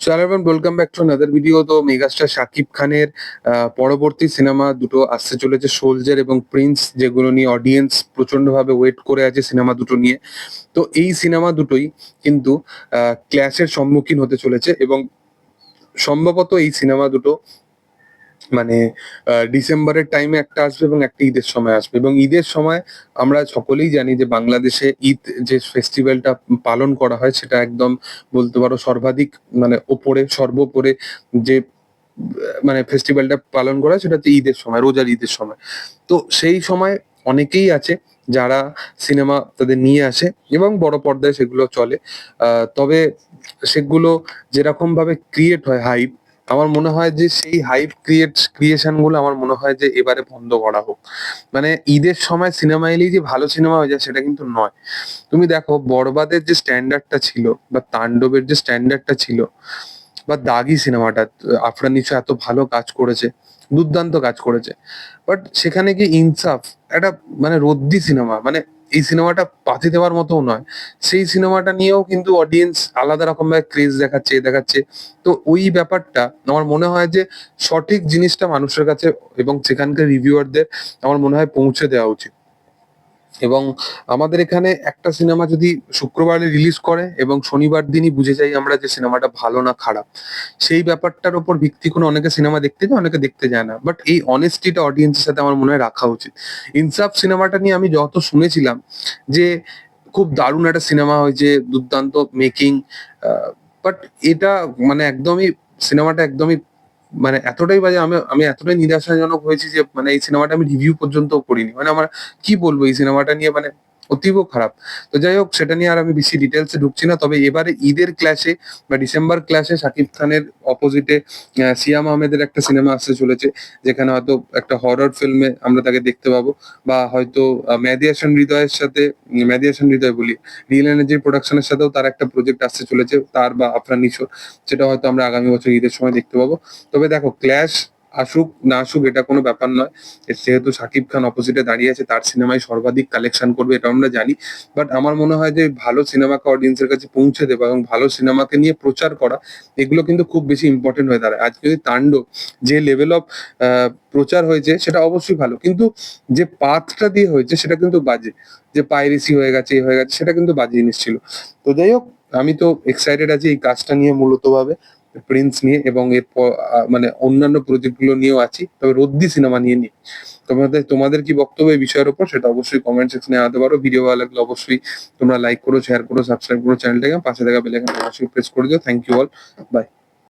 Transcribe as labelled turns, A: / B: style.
A: So everyone welcome back to another video তো megastar Shakib খানের পরবর্তী সিনেমা দুটো আসতে চলেছে সোলজার এবং প্রিন্স যেগুলো নিয়ে অডিয়েন্স প্রচন্ডভাবে ওয়েট করে আছে সিনেমা দুটো নিয়ে। তো এই সিনেমা দুটোই কিন্তু ক্ল্যাশের সম্মুখীন হতে চলেছে এবং সম্ভবত এই সিনেমা দুটো মানে ডিসেম্বরের টাইমে একটা আসবে এবং একটা ঈদের সময় আসবে। এবং ঈদের সময় আমরা সকলেই জানি যে বাংলাদেশে ঈদ যে ফেস্টিভ্যালটা পালন করা হয়, সেটা একদম বলতে পারো সর্বাধিক মানে ওপরে, সর্বোপরে যে মানে ফেস্টিভ্যালটা পালন করা হয়, সেটা হচ্ছে ঈদের সময়, রোজার ঈদের সময়। তো সেই সময় অনেকেই আছে যারা সিনেমা তাদের নিয়ে আসে এবং বড় পর্দায় সেগুলো চলে। তবে সেগুলো যেরকম ভাবে ক্রিয়েট হয় হাইপ আমার মনে হয় যে সেই হাইপ ক্রিয়েট ক্রিয়েশনগুলো আমার মনে হয় যে এবারে বন্ধ করা হোক। মানে ঈদের সময় সিনেমা এলেই যে ভালো সিনেমা হয়ে যায় সেটা কিন্তু নয়। তুমি দেখো বরবাদের যে স্ট্যান্ডার্ডটা ছিল বা তাণ্ডবের যে স্ট্যান্ডার্ডটা ছিল বা দাগি সিনেমাটা আফরান এত ভালো কাজ করেছে, দুর্দান্ত কাজ করেছে। বাট সেখানে কি ইনসাফ, একটা মানে রদ্দি সিনেমা মানে এই সিনেমাটা পাতি দেওয়ার মতো নয়। সেই সিনেমাটা নিয়েও কিন্তু অডিয়েন্স আলাদা রকম ভাবে ক্রেজ দেখাচ্ছে দেখাচ্ছে। তো ওই ব্যাপারটা আমার মনে হয় যে সঠিক জিনিসটা মানুষের কাছে এবং সেখানকার রিভিউয়ারদের আমার মনে হয় পৌঁছে দেওয়া উচিত। এবং আমাদের এখানে একটা সিনেমা যদি শুক্রবারে রিলিজ করে এবং শনিবার দিনই বুঝে যাই আমরা যে সিনেমাটা ভালো না খারাপ, সেই ব্যাপারটার উপর ভিত্তি করে অনেকে সিনেমা দেখতে যায়, অনেকে দেখতে যায় না। বাট এই অনেস্টিটা অডিয়েন্সের সাথে আমার মনে হয় রাখা উচিত। ইনসাফ সিনেমাটা নিয়ে আমি যত শুনেছিলাম যে খুব দারুণ একটা সিনেমা হয়েছে, দুর্দান্ত মেকিং বাট এটা মানে একদমই, সিনেমাটা একদমই মানে এতটাই বাজে, আমি আমি এতটাই নিরাশাজনক হয়েছি যে মানে এই সিনেমাটা আমি রিভিউ পর্যন্ত করিনি। মানে আমার কি বলব, এই সিনেমাটা নিয়ে মানে অতীব খারাপ। তো যাই হোক, সেটা নিয়ে আর আমি বেশি ডিটেলসে ঢুকছি না। তবে এবারে ঈদের ক্লাসে বা ডিসেম্বর ক্লাসে শাকিব খানের অপোজিটে সিয়াম আহমেদের একটা সিনেমা আসতে চলেছে, যেখানে হয়তো একটা হরর ফিল্মে আমরা তাকে দেখতে পাবো। বা হয়তো হাসান হৃদয়ের সাথে হাসান হৃদয় বলি রিয়েল এনার্জির প্রোডাকশনের সাথেও তার একটা প্রজেক্ট আসতে চলেছে, তার বা আফরান নিশোর সেটা হয়তো আমরা আগামী বছর ঈদের সময় দেখতে পাবো। তবে দেখো ক্ল্যাশ আসুক, না আসুক, এটা কোনো ব্যাপার নয়। যেহেতু শাকিব খান অপোজিটে দাঁড়িয়ে আছে, তার সিনেমায় সর্বাধিক কালেকশন করবে এটা আমরা জানি। বাট আমার মনে হয় যে ভালো সিনেমাকে অডিয়েন্সের কাছে পৌঁছে দেওয়া এবং ভালো সিনেমাকে নিয়ে প্রচার করা, এগুলো কিন্তু খুব বেশি ইম্পর্টেন্ট হয়ে দাঁড়ায়। আজকে যদি তাণ্ডব যে লেভেল অফ প্রচার হয়েছে, সেটা অবশ্যই ভালো। কিন্তু যে পাথটা দিয়ে হয়েছে, সেটা কিন্তু বাজে। যে পাইরেসি হয়ে গেছে হয়ে গেছে, সেটা কিন্তু বাজে জিনিস ছিল। তো যাই হোক, আমি তো এক্সাইটেড আছি এই কাজটা নিয়ে মূলত ভাবে প্রিন্স নিয়ে এবং এর মানে অন্যান্য প্রজেক্টগুলো নিয়েও আছি। তবে রদ্দি সিনেমা নিয়ে নিই তোমাদের তোমাদের কি বক্তব্য এই বিষয়ের উপর সেটা অবশ্যই কমেন্ট সেকশনে আনতে পারো। ভিডিও ভালো লাগলে অবশ্যই তোমরা লাইক করো শেয়ার করো সাবস্ক্রাইব করো চ্যানেলটাকে পাশে থাকা বেলাইকন অবশ্যই প্রেস করে দিও। Thank you all by